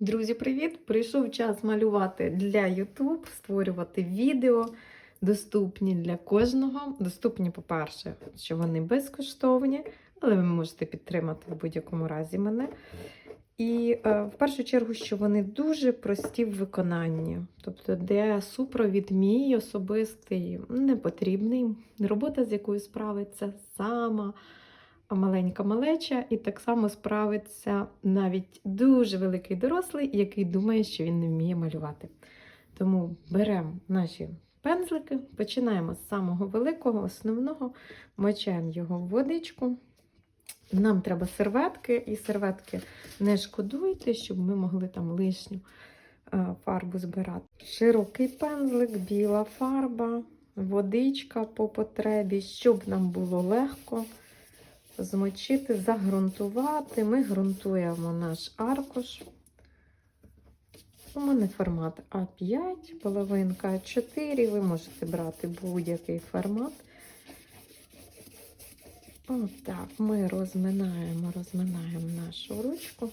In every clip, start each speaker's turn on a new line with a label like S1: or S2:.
S1: Друзі, привіт! Прийшов час малювати для YouTube, створювати відео, доступні для кожного. Доступні, по-перше, що вони безкоштовні, але ви можете підтримати в будь-якому разі мене. І е, в першу чергу, що вони дуже прості в виконанні, тобто, де супровід мій особистий не потрібний, робота, з якою справиться сама маленька малеча, і так само справиться навіть дуже великий дорослий, який думає, що він не вміє малювати. Тому беремо наші пензлики, починаємо з самого великого, основного, мочаємо його в водичку. Нам треба серветки, і серветки не шкодуйте, щоб ми могли там лишню е, фарбу збирати. Широкий пензлик, біла фарба, водичка по потребі, щоб нам було легко змочити, загрунтувати. Ми ґрунтуємо наш аркуш. У мене формат А5, половинка А4. Ви можете брати будь-який формат. Отак, ми розминаємо, розминаємо нашу ручку.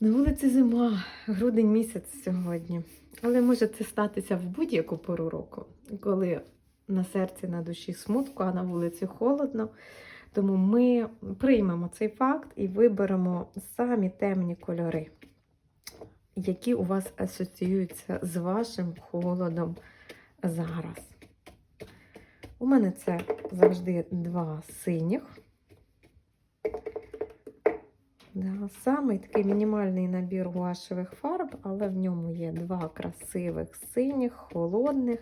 S1: На вулиці зима, грудень місяць сьогодні. Але може це статися в будь-яку пору року, коли на серці, на душі смутку, а на вулиці холодно. Тому ми приймемо цей факт і виберемо самі темні кольори, які у вас асоціюються з вашим холодом зараз. У мене це завжди два синіх. Да, Самий такий мінімальний набір гуашевих фарб, але в ньому є два красивих синіх, холодних.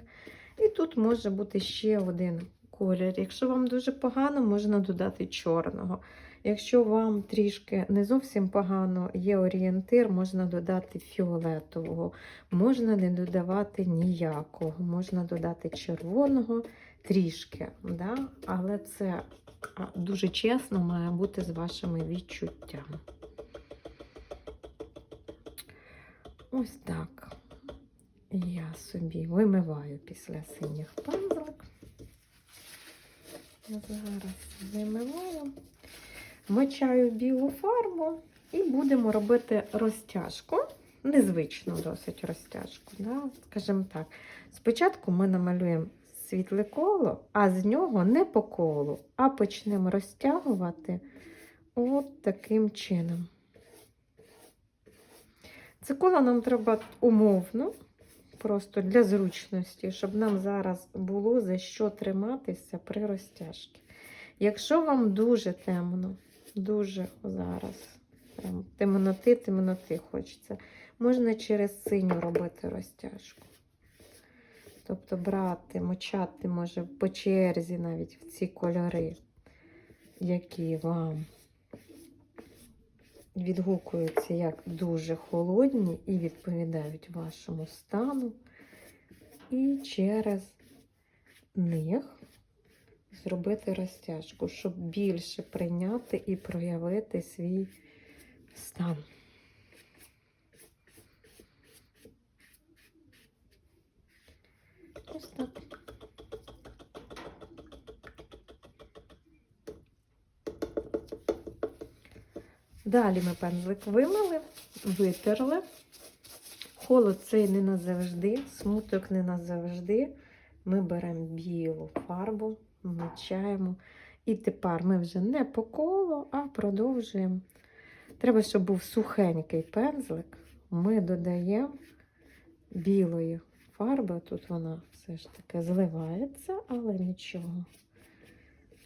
S1: І тут може бути ще один колір. Якщо вам дуже погано, можна додати чорного. Якщо вам трішки не зовсім погано, є орієнтир, можна додати фіолетового, можна не додавати ніякого, можна додати червоного трішки. Да? Але це дуже чесно має бути з вашими відчуттями. Ось так я собі вимиваю після синіх пензлик. Зараз вимиваю, мочаю білу фарбу і будемо робити розтяжку. Незвичну досить розтяжку. Да? Скажімо так, спочатку ми намалюємо світле коло, а з нього не по колу, а почнемо розтягувати от таким чином. Це коло нам треба умовно, просто для зручності, щоб нам зараз було за що триматися при розтяжці. Якщо вам дуже темно, дуже зараз темноти, темноти хочеться, можна через синю робити розтяжку. Тобто брати, мочати може по черзі навіть в ці кольори, які вам відгукуються як дуже холодні і відповідають вашому стану. І через них зробити розтяжку, щоб більше прийняти і проявити свій стан. Ось так. Далі ми пензлик вимили, витерли. Холод цей не назавжди, смуток не назавжди. Ми беремо білу фарбу, мочаємо. І тепер ми вже не по колу, а продовжуємо. Треба, щоб був сухенький пензлик. Ми додаємо білої фарби. Тут вона все ж таки зливається, але нічого.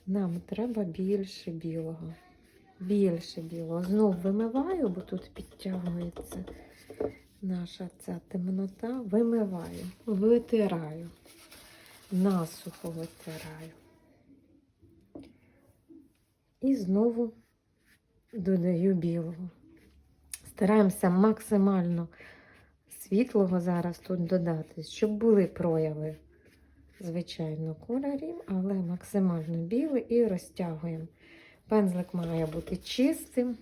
S1: Нам треба більше білого. Більше білого. Знову вимиваю, бо тут підтягується наша ця темнота. Вимиваю, витираю, насухо витираю. І знову додаю білого. Стараємося максимально світлого зараз тут додати, щоб були прояви, звичайно, кольорів, але максимально білий і розтягуємо. Пензлик має бути чистим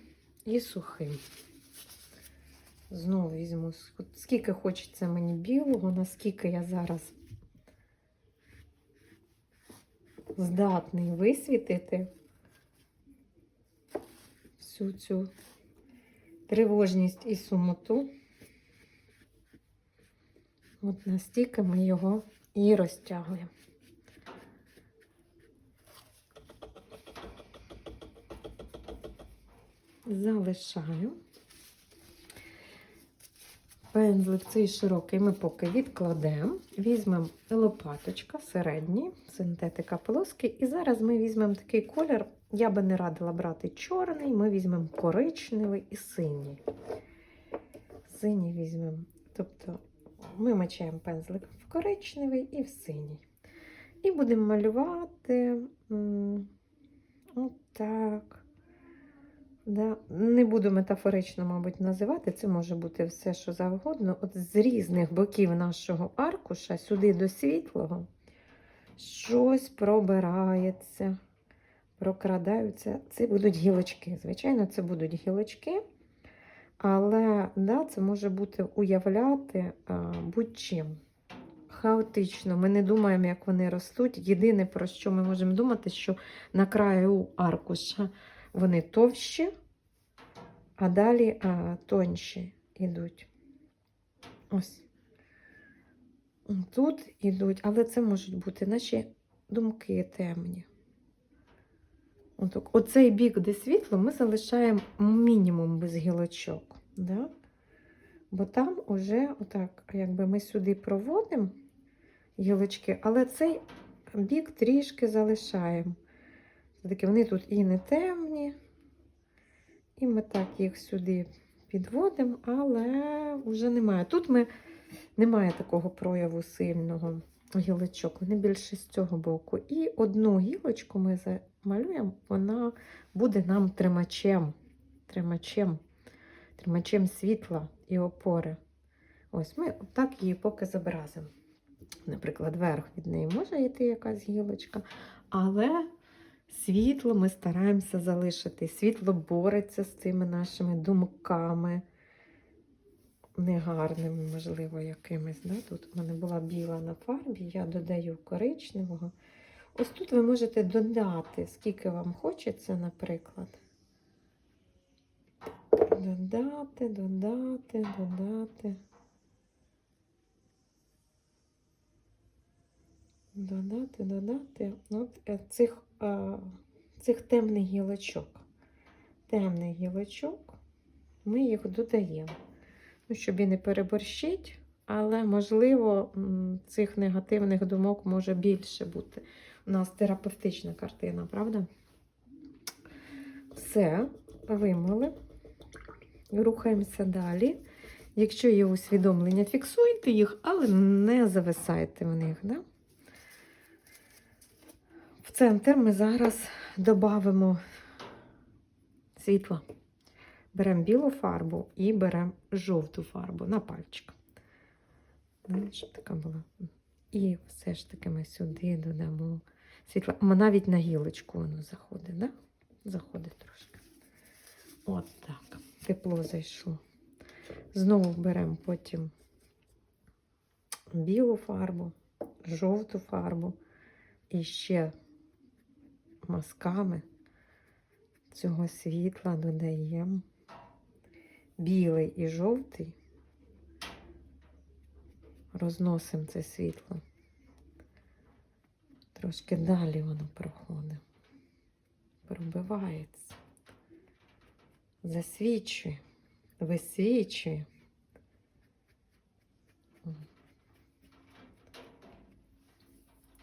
S1: і сухим. Знову візьму, скільки хочеться мені білого, наскільки я зараз здатний висвітити всю цю тривожність і сумоту. От настільки ми його і розтягуємо. Залишаю. Пензлик цей широкий ми поки відкладемо. Візьмемо лопаточка середній, синтетика полоски. І зараз ми візьмемо такий колір. Я би не радила брати чорний, ми візьмемо коричневий і синій. Синій візьмемо. Тобто ми мачаємо пензлик в коричневий і в синій. І будемо малювати отак. Да. Не буду метафорично, мабуть, називати. Це може бути все, що завгодно. От з різних боків нашого аркуша сюди до світлого щось пробирається, прокрадаються. Це будуть гілочки. Звичайно, це будуть гілочки. Але да, це може бути уявляти а, будь-чим. Хаотично. Ми не думаємо, як вони ростуть. Єдине, про що ми можемо думати, що на краю аркуша вони товщі, а далі а, тонші йдуть. Ось. Тут йдуть, але це можуть бути наші думки темні. Отак. Оцей бік, де світло, ми залишаємо мінімум без гілочок. Да? Бо там уже, отак, якби ми сюди проводимо гілочки, але цей бік трішки залишаємо. Все-таки вони тут і не темні, і ми так їх сюди підводимо, але вже немає. Тут ми немає такого прояву сильного гілочок, вони більше з цього боку. І одну гілочку ми замалюємо, вона буде нам тримачем, тримачем, тримачем світла і опори. Ось ми так її поки зобразимо. Наприклад, верх від неї може йти якась гілочка, але світло ми стараємося залишити. Світло бореться з цими нашими думками негарними, можливо, якимись. Да? Тут у мене була біла на фарбі, я додаю коричневого. Ось тут ви можете додати, скільки вам хочеться, наприклад. Додати, додати, додати. Додати, додати. От е, цих, цих темних гілочок. Темних гілочок ми їх додаємо. Ну, щоб і не переборщить, але, можливо, цих негативних думок може більше бути. У нас терапевтична картина, правда? Все, вимили. Рухаємося далі. Якщо є усвідомлення, фіксуйте їх, але не зависайте в них. Да? В центр ми зараз додамо світло. Беремо білу фарбу і беремо жовту фарбу на пальчик. Щоб така була. І все ж таки ми сюди додамо світло. М, Навіть на гілочку воно заходить, да? Заходить трошки. От так. Тепло зайшло. Знову беремо потім білу фарбу, жовту фарбу і ще мазками цього світла додаємо білий і жовтий, розносимо це світло. Трошки далі воно проходить, пробивається, засвічує, висвічує.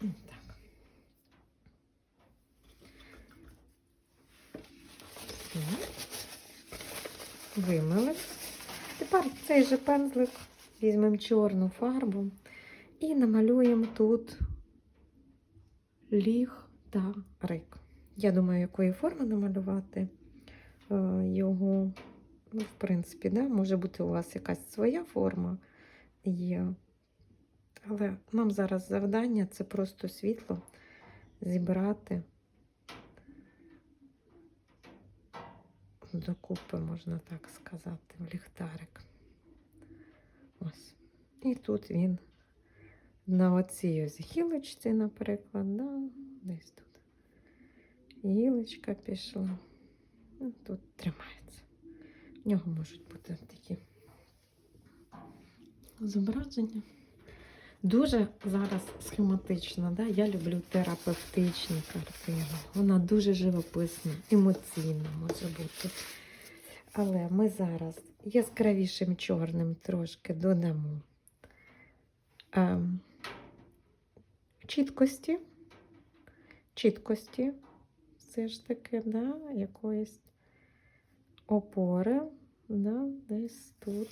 S1: Так. Все. Вимили. Тепер цей же пензлик візьмемо чорну фарбу і намалюємо тут ліхтарик. Я думаю, якої форми намалювати е, його. Ну, в принципі, да, може бути у вас якась своя форма є. Але нам зараз завдання це просто світло зібрати докупи, можна так сказати, в ліхтарик. Ось. І тут він на оцій ось гілочці, наприклад, да, десь тут. Гілочка пішла. Ну, Тут тримається. В нього можуть бути такі зображення. Дуже зараз схематична. Да? Я люблю терапевтичні картини. Вона дуже живописна, емоційна може бути. Але ми зараз яскравішим чорним трошки додамо ем, чіткості, чіткості, все ж таки, да, якоїсь опори, да, десь тут,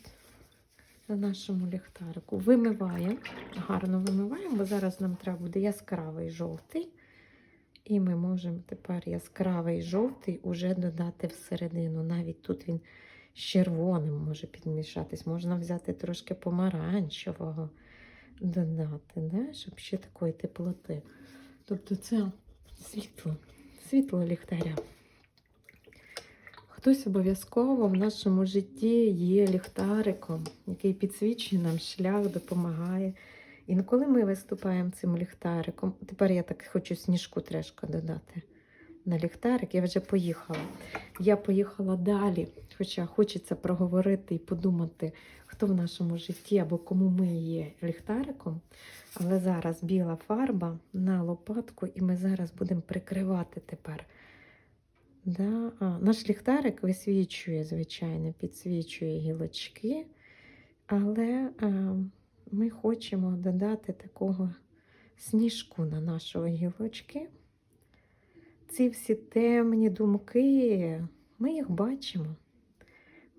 S1: на нашому ліхтарику. Вимиваємо, гарно вимиваємо, бо зараз нам треба буде яскравий жовтий. І ми можемо тепер яскравий жовтий уже додати всередину. Навіть тут він з червоним може підмішатись. Можна взяти трошки помаранчевого додати, да? щоб ще такої теплоти. Тобто це світло, світло ліхтаря. Хтось обов'язково в нашому житті є ліхтариком, який підсвічує нам шлях, допомагає. І коли ми виступаємо цим ліхтариком, тепер я так хочу сніжку трешка додати на ліхтарик, я вже поїхала. Я поїхала далі, хоча хочеться проговорити і подумати, хто в нашому житті або кому ми є ліхтариком. Але зараз біла фарба на лопатку, і ми зараз будемо прикривати тепер. Да? А, наш ліхтарик висвічує, звичайно, підсвічує гілочки, але а, ми хочемо додати такого сніжку на нашої гілочки. Ці всі темні думки, ми їх бачимо,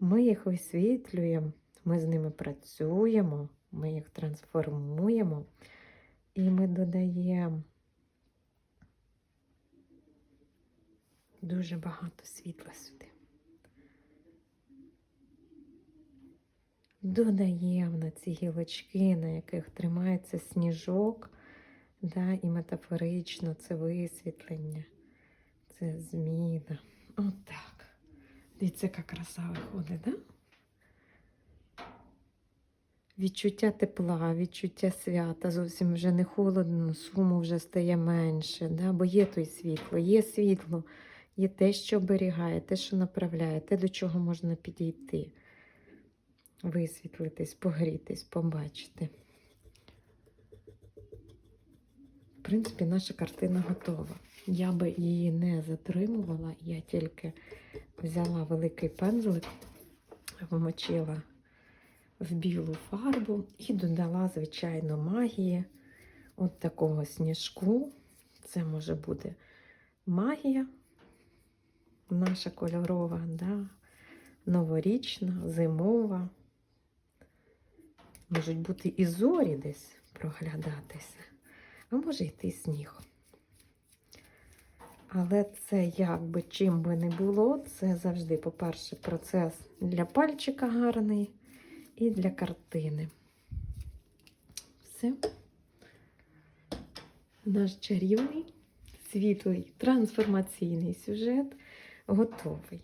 S1: ми їх висвітлюємо, ми з ними працюємо, ми їх трансформуємо. І ми додаємо дуже багато світла сюди. Додаємо на ці гілочки, на яких тримається сніжок, да, і метафорично це висвітлення, це зміна. Отак. Дивіться, яка краса виходить, да? Відчуття тепла, відчуття свята, зовсім вже не холодно, суму вже стає менше, да? бо є той світло, є світло, є те, що оберігає, те, що направляє, те, до чого можна підійти, висвітлитись, погрітись, побачити. В принципі, наша картина готова. Я би її не затримувала, я тільки взяла великий пензлик, вмочила в білу фарбу і додала, звичайно, магії от такого сніжку. Це може бути магія, наша кольорова, да? новорічна, зимова. Можуть бути і зорі десь проглядатися, а може йти сніг. Але це як би чим би не було, це завжди, по-перше, процес для пальчика гарний і для картини. Все. Наш чарівний, світлий, трансформаційний сюжет готовий.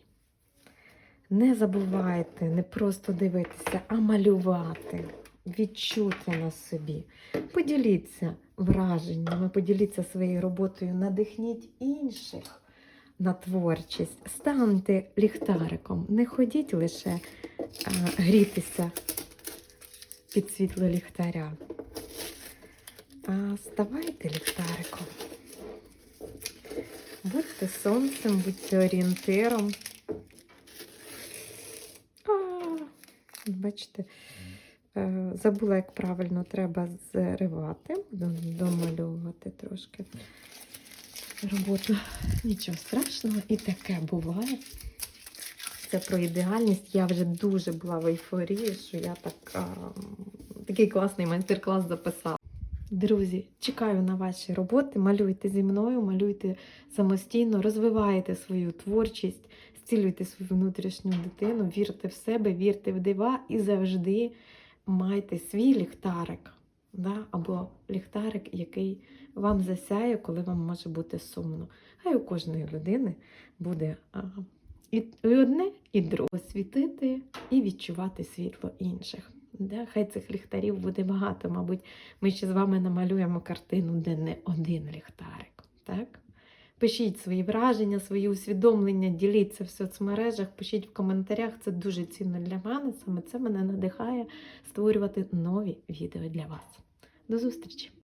S1: Не забувайте не просто дивитися, а малювати, відчути на собі. Поділіться враженнями, поділіться своєю роботою, надихніть інших на творчість. Станьте ліхтариком, не ходіть лише а, грітися під світло ліхтаря. А ставайте ліхтариком. Будьте сонцем, будьте орієнтиром. А, бачите, е, забула, як правильно треба зривати, Буду домальовувати трошки роботу. Нічого страшного, і таке буває. Це про ідеальність. Я вже дуже була в ейфорії, що я так, такий класний майстер-клас записала. Друзі, чекаю на ваші роботи. Малюйте зі мною, малюйте самостійно, розвивайте свою творчість, зцілюйте свою внутрішню дитину, вірте в себе, вірте в дива і завжди майте свій ліхтарик. Да? Або ліхтарик, який вам засяє, коли вам може бути сумно. Хай у кожної людини буде а, і, і одне, і друге світити і відчувати світло інших. Да? Хай цих ліхтарів буде багато. Мабуть, ми ще з вами намалюємо картину, де не один ліхтарик. Так? Пишіть свої враження, свої усвідомлення, діліться в соцмережах, пишіть в коментарях. Це дуже цінно для мене. Саме це мене надихає створювати нові відео для вас. До зустрічі!